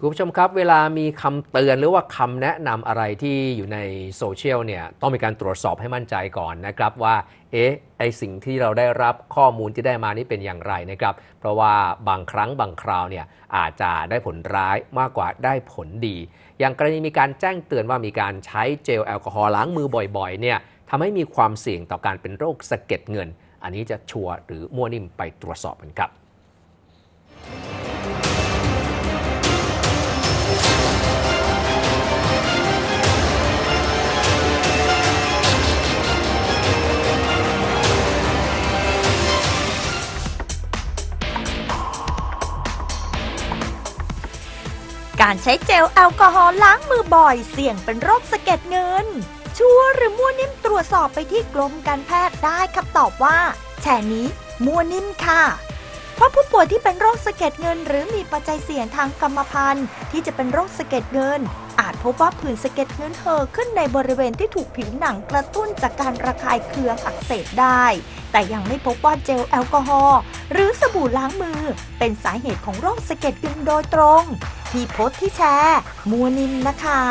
คุณผู้ชมครับ เวลามีคำเตือนหรือว่าคำแนะนำอะไรที่อยู่ในโซเชียลเนี่ยต้องมีการตรวจสอบให้มั่นใจก่อนนะครับว่าเอ๊ะไอสิ่งที่เราได้รับข้อมูลที่ได้มานี่เป็นอย่างไรนะครับ เพราะว่าบางครั้งบางคราวเนี่ยอาจจะได้ผลร้ายมากกว่าได้ผลดี อย่างกรณีมีการแจ้งเตือนว่ามีการใช้เจลแอลกอฮอล์ล้างมือบ่อยๆเนี่ยทำให้มีความเสี่ยงต่อการเป็นโรคสะเก็ดเงิน อันนี้จะชัวร์หรือมั่วนิ่มไปตรวจสอบกันครับ การใช้เจลแอลกอฮอล์ล้างมือบ่อยเสี่ยงเป็นโรคสะเก็ดเงิน ชัวร์หรือมั่วนิ่มตรวจสอบไปที่กรมการแพทย์ได้คำตอบว่า แช่นี้มั่วนิ่มค่ะ เพราะผู้ป่วยที่เป็นโรคสะเก็ดเงิน หรือมีปัจจัยเสี่ยงทางกรรมพันธุ์ ที่จะเป็นโรคสะเก็ดเงิน อาจพบว่าผื่นสะเก็ดเงินเห่อขึ้นในบริเวณที่ถูกผิวหนังกระตุ้นจากการระคายเคืองอักเสบได้ แต่ยังไม่พบว่าเจลแอลกอฮอล์หรือสบู่ล้างมือ เป็นสาเหตุของโรคสะเก็ดเงินโดยตรง ที่โพสที่แชร์ มัวนินนะคะ